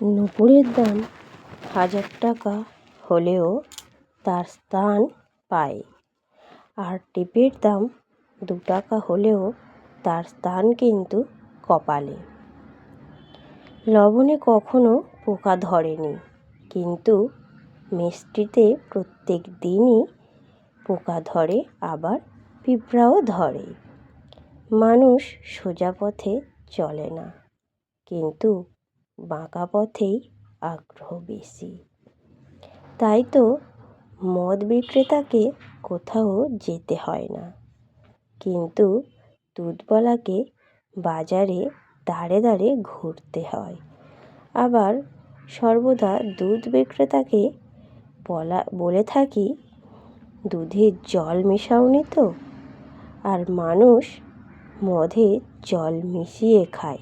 নুপুরের দাম হাজার টাকা হলেও তার স্থান পায়। আর টিপের দাম দু টাকা হলেও তার স্থান কিন্তু কপালে। লবণে কখনো পোকা ধরেনি, কিন্তু মিষ্টিতে প্রত্যেক দিনই পোকা ধরে, আবার পিঁপড়াও ধরে। মানুষ সোজা পথে চলে না, কিন্তু বাঁকা পথেই আগ্রহ বেশি। তাই তো মদ বিক্রেতাকে কোথাও যেতে হয় না। কিন্তু দুধওয়ালাকে বাজারে দাঁড়ে দাঁড়ে ঘুরতে হয়। আবার সর্বদা দুধ বিক্রেতাকে বলা, বলে থাকি, দুধে জল মেশাওনি তো? আর মানুষ মদে জল মিশিয়ে খায়।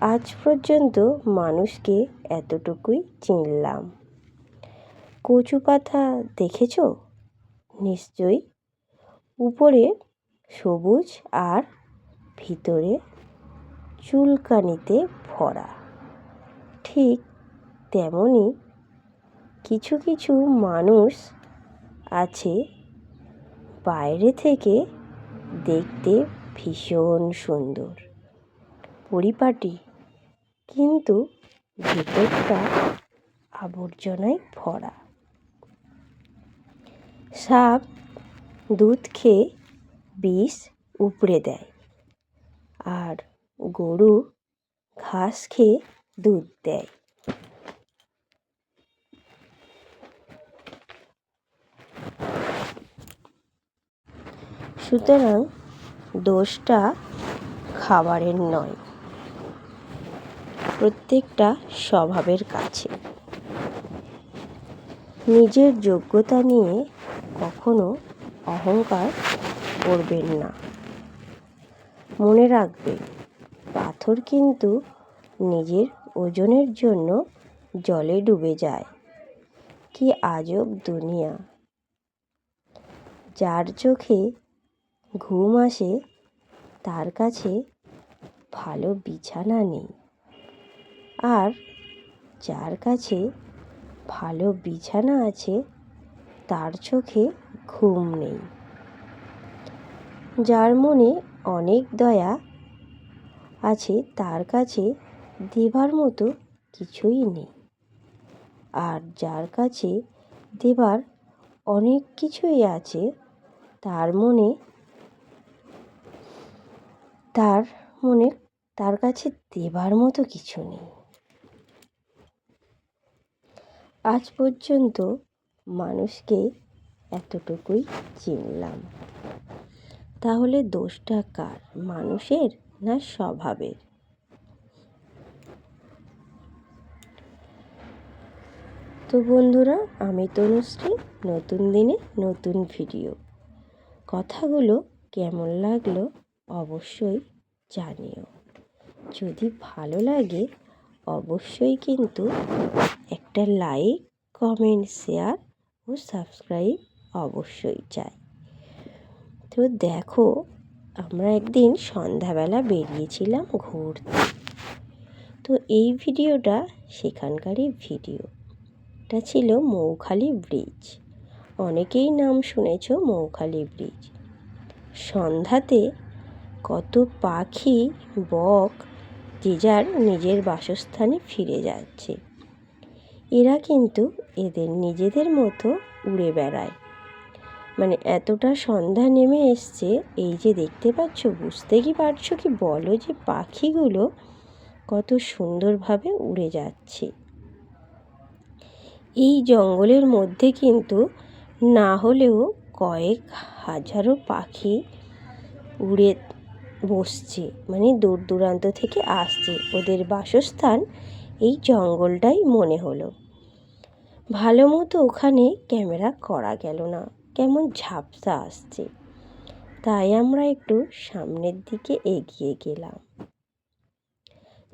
আজ পর্যন্ত মানুষকে এতটুকুই চিনলাম। কচু পাতা দেখেছ? নিশ্চয়ই। উপরে সবুজ আর ভিতরে চুলকানিতে ভরা। ঠিক তেমনই কিছু কিছু মানুষ আছে বাইরে থেকে দেখতে ভীষণ সুন্দর। পরিপাটি কিন্তু ভেতরটা আবর্জনায় ভরা। সাপ দুধ খেয়ে বিষ উপড়ে দেয় আর গরু ঘাস খেয়ে দুধ দেয়। সুতরাং দোষটা খাবারের নয়। প্রত্যেকটা স্বভাবের কাছে। নিজের যোগ্যতা নিয়ে কখনো অহংকার করবেন না। মনে রাখবে, পাথর কিন্তু নিজের ওজনের জন্য জলে ডুবে যায়। কি আজব দুনিয়া। যার চোখে ঘুম আসে, তার কাছে ভালো বিছানা নেই। আর যার কাছে ভালো বিছানা আছে, তার চোখে ঘুম নেই। যার মনে অনেক দয়া আছে, তার কাছে দেবার মতো কিছুই নেই। আর যার কাছে দেবার অনেক কিছুই আছে, তার মনে তার মনে তার কাছে দেবার মতো কিছু নেই। আজ পর্যন্ত মানুষকে এতটুকুই চিনলাম। তাহলে দোষটা কার, মানুষের না স্বভাবের? তো বন্ধুরা, আমি তনুশ্রী, নতুন দিনে নতুন ভিডিও। কথাগুলো কেমন লাগল অবশ্যই জানিও। যদি ভালো লাগে অবশ্যই কিন্তু একটা লাইক কমেন্ট শেয়ার ও সাবস্ক্রাইব অবশ্যই চাই। তো দেখো, আমরা একদিন সন্ধ্যাবেলা বেরিয়েছিলাম ঘুরতে। তো এই ভিডিওটা সেখানকারই ভিডিও। এটা ছিল মৌখালি ব্রিজ অনেকেই নাম শুনেছ মৌখালি ব্রিজ সন্ধ্যাতে কত পাখি, বক যে যার নিজের বাসস্থানে ফিরে যাচ্ছে। এরা কিন্তু এদের নিজেদের মতো উড়ে বেড়ায়। মানে এতটা সন্ধ্যা নেমে এসছে, এই যে দেখতে পাচ্ছ, বুঝতে কি পারছ কি? বলো যে পাখিগুলো কত সুন্দরভাবে উড়ে যাচ্ছে। এই জঙ্গলের মধ্যে কিন্তু না হলেও কয়েক হাজারো পাখি উড়ে বসছে মানে দূর দূরান্ত থেকে আসছে। ওদের বাসস্থান এই জঙ্গলটাই মনে হলো। ভালো মতো ওখানে ক্যামেরা করা গেল না। কেমন ঝাপসা আসছে। তাই আমরা একটু সামনের দিকে এগিয়ে গেলাম।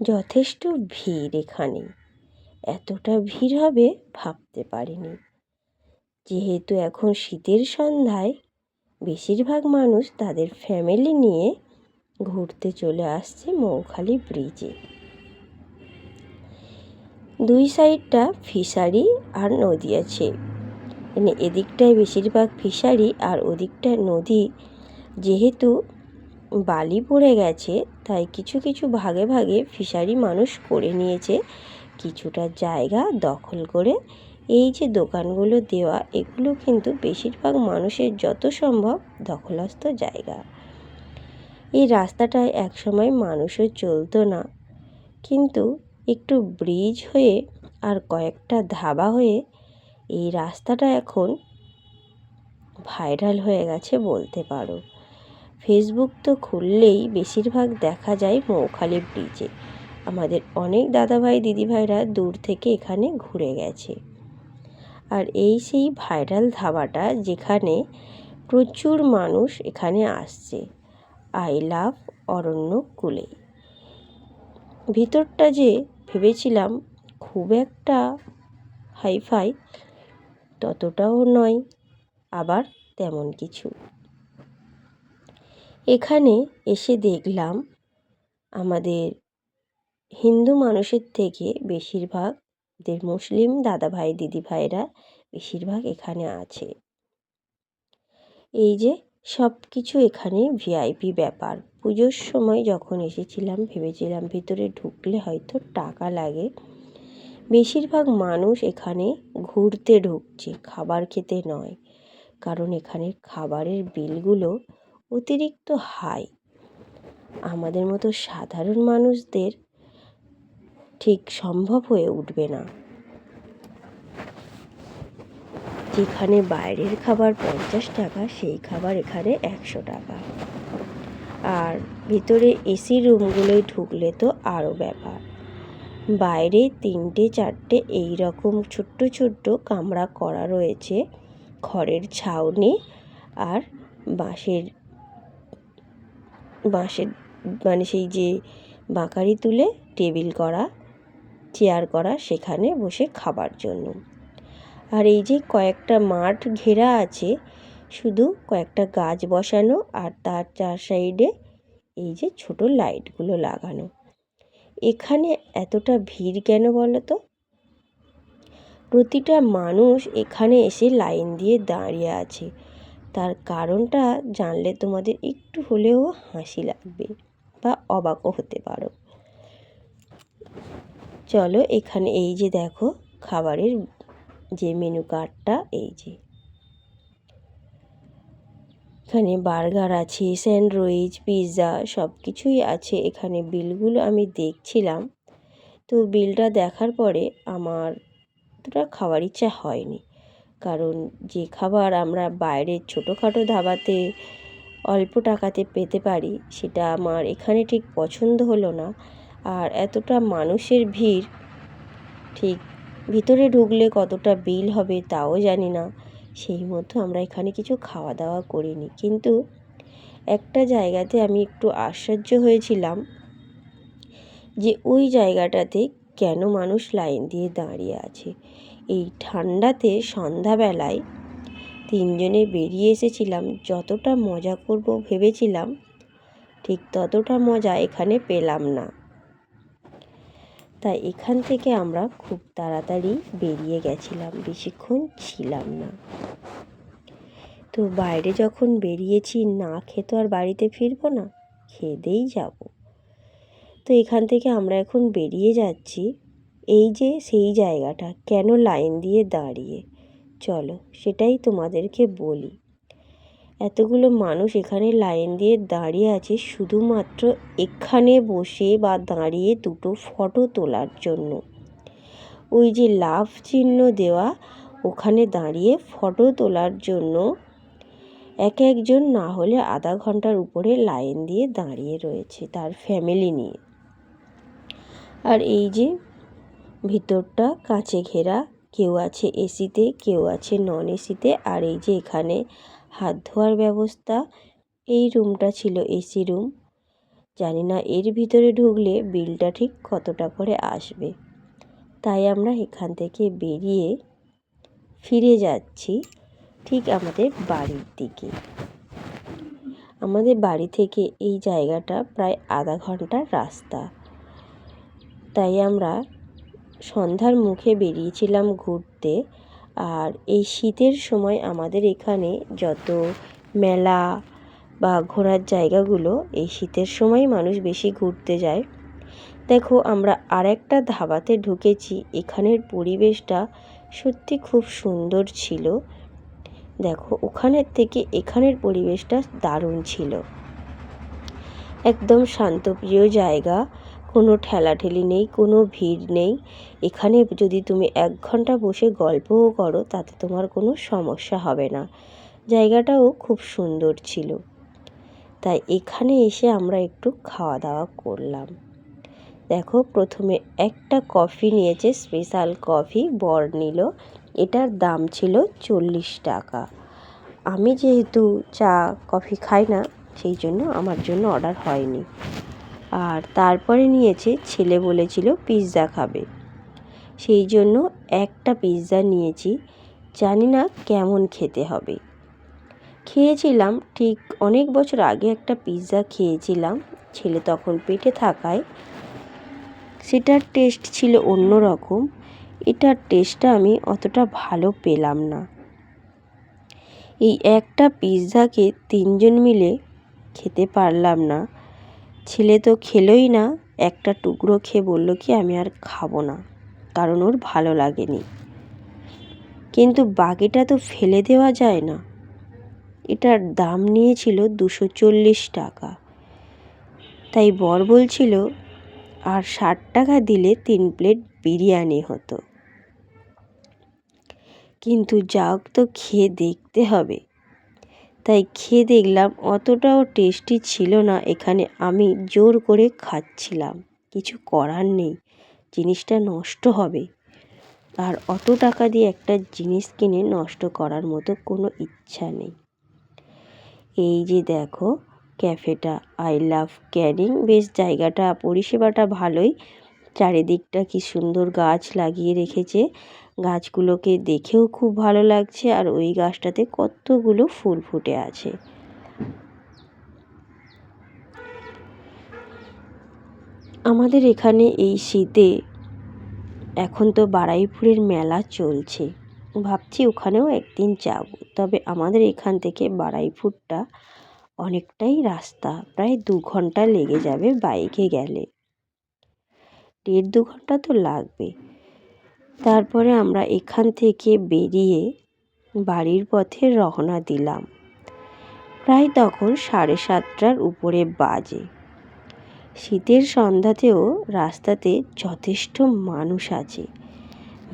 যথেষ্ট ভিড় এখানে। এতটা ভিড় হবে ভাবতে পারিনি। যেহেতু এখন শীতের সন্ধ্যায়, বেশিরভাগ মানুষ তাদের ফ্যামিলি নিয়ে ঘুরতে চলে আসছে মৌখালি ব্রিজে। দুই সাইডটা ফিশারি আর নদী আছে। মানে এদিকটায় বেশিরভাগ ফিশারি আর ওদিকটায় নদী। যেহেতু বালি পড়ে গেছে, তাই কিছু কিছু ভাগে ভাগে ফিশারি মানুষ করে নিয়েছে। কিছুটা জায়গা দখল করে এই যে দোকানগুলো দেওয়া, এগুলো কিন্তু বেশিরভাগ মানুষের যত সম্ভব দখলস্থ জায়গা। এই রাস্তাটায় একসময় মানুষও চলতো না। কিন্তু একটু ব্রিজ হয়ে আর কয়েকটা ধাবা হয়ে এই রাস্তাটা এখন ভাইরাল হয়ে গেছে বলতে পারো। ফেসবুক তো খুললেই বেশিরভাগ দেখা যায় মৌখালি ব্রিজে। আমাদের অনেক দাদাভাই, দিদিভাইরা দূর থেকে এখানে ঘুরে গেছে। আর এই সেই ভাইরাল ধাবাটা যেখানে প্রচুর মানুষ এখানে আসছে। আই লাভ অরণ্য কুলে ভিতরটা যে ভেবেছিলাম খুব একটা হাইফাই, ততটাও নয়, আবার তেমন কিছু। এখানে এসে দেখলাম আমাদের হিন্দু মানুষের থেকে বেশিরভাগদের মুসলিম দাদা দিদিভাইরা বেশিরভাগ এখানে আছে। এই যে সব কিছু এখানে ভিআইপি ব্যাপার। পুজোর সময় যখন এসেছিলাম, ভেবেছিলাম ভিতরে ঢুকলে হয়তো টাকা লাগে। বেশিরভাগ মানুষ এখানে ঘুরতে ঢুকছে, খাবার খেতে নয়। কারণ এখানে খাবারের বিলগুলো অতিরিক্ত হাই। আমাদের মতো সাধারণ মানুষদের ঠিক সম্ভব হয়ে উঠবে না। যেখানে বাইরের খাবার পঞ্চাশ টাকা, সেই খাবার এখানে একশো টাকা। আর ভিতরে এসি রুমগুলোয় ঢুকলে তো আরও ব্যাপার। বাইরে তিনটে, চারটে এই রকম ছোট্ট ছোট্ট কামরা করা রয়েছে খড়ের ছাউনি আর বাঁশের বাঁশের মানে সেই যে বাঁকারি তুলে টেবিল করা, চেয়ার করা, সেখানে বসে খাবার জন্য। আর এই যে কয়েকটা মাঠ ঘেরা আছে, শুধু কয়েকটা গাছ বসানো আর তার চার সাইডে এই যে ছোট লাইটগুলো লাগানো। এখানে এতটা ভিড় কেন বলো তো প্রতিটা মানুষ এখানে এসে লাইন দিয়ে দাঁড়িয়ে আছে। তার কারণটা জানলে তোমাদের একটু হলেও হাসি লাগবে বা অবাকও হতে পারো। চলো এখানে এই যে দেখো খাবারের যে মেনু কার্ডটা এই যে। এখানে বার্গার আছে স্যান্ডউইচ পিৎজা সব কিছুই আছে। এখানে বিলগুলো আমি দেখছিলাম। তো বিলটা দেখার পরে আমার অতটা খাওয়ার ইচ্ছা হয়নি। কারণ যে খাবার আমরা বাইরের ছোটোখাটো ধাবাতে অল্প টাকাতে পেতে পারি, সেটা আমার এখানে ঠিক পছন্দ হলো না। আর এতটা মানুষের ভিড়, ঠিক ভিতরে ঢুকলে কতটা বিল হবে তাও জানি না। সেই মতো আমরা এখানে কিছু খাওয়া দাওয়া করিনি। কিন্তু একটা জায়গাতে আমি একটু আশ্চর্য হয়েছিলাম যে ওই জায়গাটাতে কেন মানুষ লাইন দিয়ে দাঁড়িয়ে আছে। এই ঠান্ডাতে সন্ধ্যাবেলায় তিনজনে বেরিয়ে এসেছিলাম, যতটা মজা করব ভেবেছিলাম, ঠিক ততটা মজা এখানে পেলাম না। তাই এখান থেকে আমরা খুব তাড়াতাড়ি বেরিয়ে গেছিলাম, বেশিক্ষণ ছিলাম না। তো বাইরে যখন বেরিয়েছি, না খেতো আর বাড়িতে ফিরবো না খেদেই যাব। তো এখান থেকে আমরা এখন বেরিয়ে যাচ্ছি, এই যে সেই জায়গাটা, কেন লাইন দিয়ে দাঁড়িয়ে? চলো সেটাই তোমাদেরকে বলি। এতগুলো মানুষ এখানে লাইন দিয়ে দাঁড়িয়ে আছে শুধুমাত্র এখানে বসে বা দাঁড়িয়ে দুটো ফটো তোলার জন্য। ওই যে লাভ চিহ্ন দেওয়া, ওখানে দাঁড়িয়ে ফটো তোলার জন্য এক একজন না হলে আধা ঘণ্টার উপরে লাইন দিয়ে দাঁড়িয়ে রয়েছে তার ফ্যামিলি নিয়ে। আর এই যে ভিতরটা কাঁচে ঘেরা, কেউ আছে এসিতে, কেউ আছে নন এসিতে, আর এই যে এখানে হাত ধোয়ার ব্যবস্থা। এই রুমটা ছিল এসি রুম। জানি না এর ভিতরে ঢুকলে বিলটা ঠিক কতটা করে আসবে। তাই আমরা এখান থেকে বেরিয়ে ফিরে যাচ্ছি ঠিক আমাদের বাড়ির দিকে। আমাদের বাড়ি থেকে এই জায়গাটা প্রায় আধা ঘণ্টার রাস্তা। তাই আমরা সন্ধ্যার মুখে বেরিয়েছিলাম ঘুরতে। আর এই শীতের সময় আমাদের এখানে যত মেলা বা ঘোরার জায়গাগুলো, এই শীতের সময় মানুষ বেশি ঘুরতে যায়। দেখো, আমরা আরেকটা ধাবাতে ঢুকেছি, এখানের পরিবেশটা সত্যি খুব সুন্দর ছিল। দেখো, ওখানের থেকে এখানের পরিবেশটা দারুণ ছিল। একদম শান্তপ্রিয় জায়গা। কোনো ঠেলাঠেলি নেই, কোনো ভিড় নেই। এখানে যদি তুমি এক ঘণ্টা বসে গল্পও করো, তাতে তোমার কোনো সমস্যা হবে না। জায়গাটাও খুব সুন্দর ছিল। তাই এখানে এসে আমরা একটু খাওয়া দাওয়া করলাম। দেখো, প্রথমে একটা কফি নিয়েছে, স্পেশাল কফি, বর নিল। এটার দাম ছিল চল্লিশ টাকা। আমি যেহেতু চা, কফি খাই না, সেই জন্য আমার জন্য অর্ডার হয়নি। আর তারপরে নিয়েছে, ছেলে বলেছিল পিৎজা খাবে। সেই জন্য একটা পিৎজা নিয়েছি, জানি না কেমন খেতে হবে। খেয়েছিলাম, ঠিক অনেক বছর আগে একটা পিৎজা খেয়েছিলাম, ছেলে তখন পেটে থাকায়। সেটার টেস্ট ছিল অন্য রকম এটার টেস্টটা আমি অতটা ভালো পেলাম না। এই একটা পিৎজাকে তিনজন মিলে খেতে পারলাম না। ছেলে তো খেলোই না। একটা টুকরো খেয়ে বলল কি, আমি আর খাব না। কারণ ওর ভালো লাগেনি। কিন্তু বাকিটা তো ফেলে দেওয়া যায় না। এটার দাম নিয়েছিল দুশো চল্লিশ টাকা। তাই বর বলছিল, আর ষাট টাকা দিলে তিন প্লেট বিরিয়ানি হতো। কিন্তু যাক তো খেয়ে দেখতে হবে। তাই খেয়ে দেখলাম অতটাও টেস্টি ছিল না। এখানে আমি জোর করে খাচ্ছিলাম। কিছু করার নেই। জিনিসটা নষ্ট হবে। আর অত টাকা দিয়ে একটা জিনিস কিনে নষ্ট করার মতো কোনো ইচ্ছা নেই। এই যে দেখো, ক্যাফেটা। আই লাভ ক্যানিং বেশ জায়গাটা, পরিষেবাটা ভালোই। চারিদিকটা কি সুন্দর গাছ লাগিয়ে রেখেছে। গাছগুলোকে দেখেও খুব ভালো লাগছে আর ওই গাছটাতে কতগুলো ফুল ফুটে আছে। আমাদের এখানে এই শীতে এখন তো বারাইপুরের মেলা চলছে। ভাবছি ওখানেও একদিন যাব, তবে আমাদের এখান থেকে বারাইপুরটা অনেকটাই রাস্তা, প্রায় দু ঘণ্টা লেগে যাবে বাইকে গেলে। দেড় দু ঘণ্টা তো লাগবে। তারপরে আমরা এখান থেকে বেরিয়ে বাড়ির পথে রওনা দিলাম। প্রায় তখন সাড়ে সাতটার উপরে বাজে। শীতের সন্ধ্যাতেও রাস্তাতে যথেষ্ট মানুষ আছে।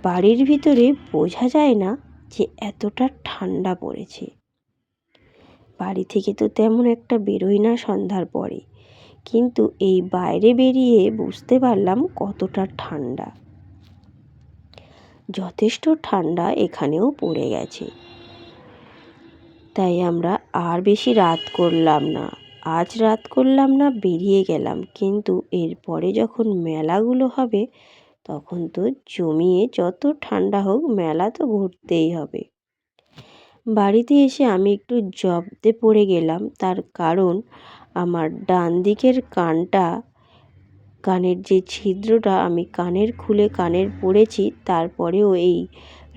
বাড়ির ভিতরে বোঝা যায় না যে এতটা ঠান্ডা পড়েছে। বাড়ি থেকে তো তেমন একটা বেরোই না সন্ধ্যার পরে। কিন্তু এই বাইরে বেরিয়ে বুঝতে পারলাম কতটা ঠান্ডা। যথেষ্ট ঠান্ডা এখানেও পড়ে গেছে। তাই আমরা আর বেশি রাত করলাম না। আজ রাত করলাম না, বেরিয়ে গেলাম। কিন্তু এরপরে যখন মেলাগুলো হবে, তখন তো জমিয়ে যত ঠান্ডা হোক, মেলা তো ঘুরতেই হবে। বাড়িতে এসে আমি একটু জব্দে পড়ে গেলাম। তার কারণ, আমার ডান দিকের কানটা কানের যে ছিদ্রটা আমি কানের খুলে কানের পরেছি তারপরেও এই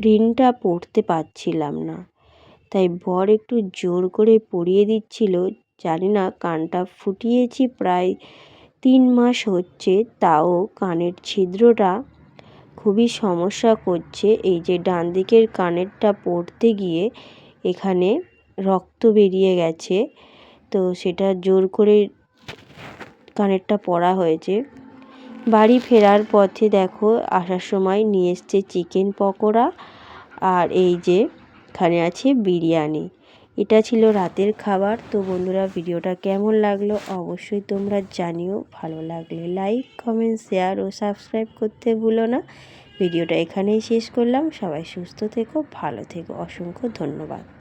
রিনটা পরতে পারছিলাম না। তাই বর একটু জোর করে পরিয়ে দিচ্ছিল। জানি না কানটা ফুটিয়েছি প্রায় তিন মাস হচ্ছে, তাও কানের ছিদ্রটা খুবই সমস্যা করছে। এই যে ডান দিকের কানেরটা পড়তে গিয়ে এখানে রক্ত বেরিয়ে গেছে। তো সেটা জোর করে কানেরটা পরা হয়েছে। বাড়ি ফেরার পথে দেখো, আসার সময় নিয়ে এসছে চিকেন পকোড়া আর এই যে এখানে আছে বিরিয়ানি। এটা ছিল রাতের খাবার। তো বন্ধুরা, ভিডিওটা কেমন লাগল অবশ্যই তোমরা জানিও। ভালো লাগলে লাইক কমেন্ট শেয়ার ও সাবস্ক্রাইব করতে ভুলো না। ভিডিওটা এখানেই শেষ করলাম। সবাই সুস্থ থেকো, ভালো থেকো। অসংখ্য ধন্যবাদ।